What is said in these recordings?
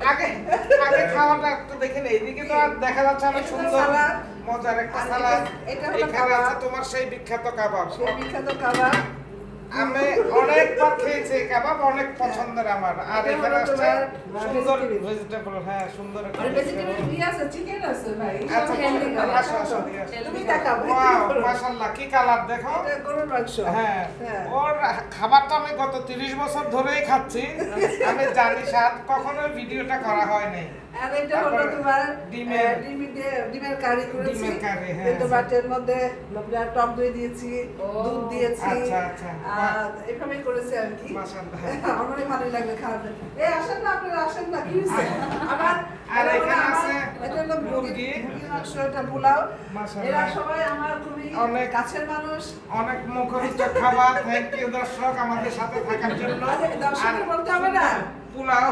আগে আগে খাওয়াটা একটু দেখেন এইদিকে তো আর দেখা যাচ্ছে অনেক সুন্দর মজার একটা সালাদ। এটা- হলো তোমার সেই বিখ্যাত কাবাব। সেই বিখ্যাত কাবাব। আমি খেয়েছি কাবাব অনেক পছন্দের আমার। আর এটা এখানে আসছে সুন্দর ভেজিটেবল হ্যাঁ সুন্দর একটা vegetable। ভেজিটেবল কি আছে চিকেন আছে ভাই আচ্ছা, কি কালার দেখো। হ্যাঁ হ্যাঁ। ওর খাবারটা আমি গত তিরিশ বছর ধরেই খাচ্ছি। আমি জানি স্বাদ কখনো ভিডিওটা করা হয়নি আর এটা হলো তোমার ডিমের- ডিমের কারি করেছি। ডিমের কারি, হ্যাঁ। মধ্যে টক দই দিয়েছি দুধ দিয়েছি। আচ্ছা, আচ্ছা, এভাবেই করেছি আর কি। আমার অনেক ভালো লাগবে খাওয়াতে এই আসেন না আপনারা আসেন না কি হয়েছে আবার আর এখানে আছে এটা হলো মুরগি। মাংস এটা পোলাও। এরা সবাই আমার খুবই অনেক- কাছের মানুষ। অনেক মুখরোচক খাবার। থ্যাংক ইউ দর্শক আমাদের সাথে থাকার জন্য। আরে, বলতে হবে না। পোলাও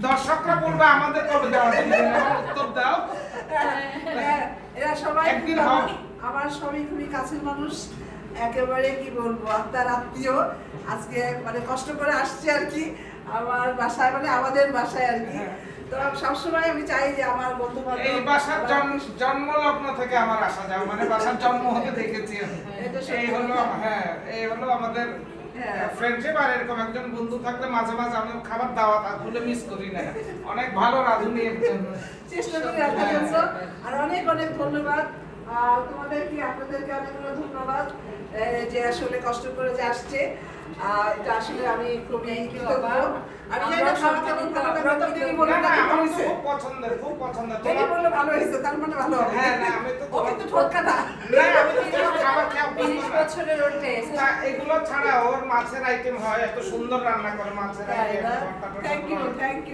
দর্শকরা বলবে আমাদের কবে দেওয়া উত্তর দাও। এরা সবাই একদিন আমার সবাই খুবই কাছের মানুষ। একেবারে কি বলব আত্মার আত্মীয় আজকে মানে কষ্ট করে আসছে আর কি আমার বাসায় মানে আমাদের বাসায় আর কি। হ্যাঁ। তো সবসময় আমি চাই যে আমার বন্ধু বান্ধব এই বাসার জন্ম জন্মলগ্ন থেকে আমার আসা যাও মানে বাসার জন্ম হতে দেখেছি এই হলো হ্যাঁ এই হলো আমাদের হ্যাঁ। ফ্রেন্ডশিপ আর এরকম একজন বন্ধু থাকলে মাঝে মাঝে আমি খাবার দাওয়াত ভুলে মিস করি না। অনেক ভালো রাঁধুনি একজন। চেষ্টা করি আপনার জন্য। আর অনেক অনেক ধন্যবাদ। তোমাদের কি আপনাদেরকে অনেক ধন্যবাদ। যে আসলে কষ্ট করে যে আসছে এটা আসলে আমি খুবই কৃতজ্ঞ। আমি জানি না খাওয়া কেমন ভালো লাগবে তো তিনি বললেন না না আমার কেমন তো হয়েছে খুব পছন্দের খুব পছন্দের তিনি তোমার- ভালো হয়েছে তার মানে ভালো হবে। হ্যাঁ, না, আমি তো ও কিন্তু ঠোটকা না না আমি তো খাবার খেয়ে অভ্যস্ত বছরের ওর টেস্ট তা এগুলো ছাড়া ওর মাছের আইটেম হয় এত সুন্দর রান্না করে মাছের item thank you thank you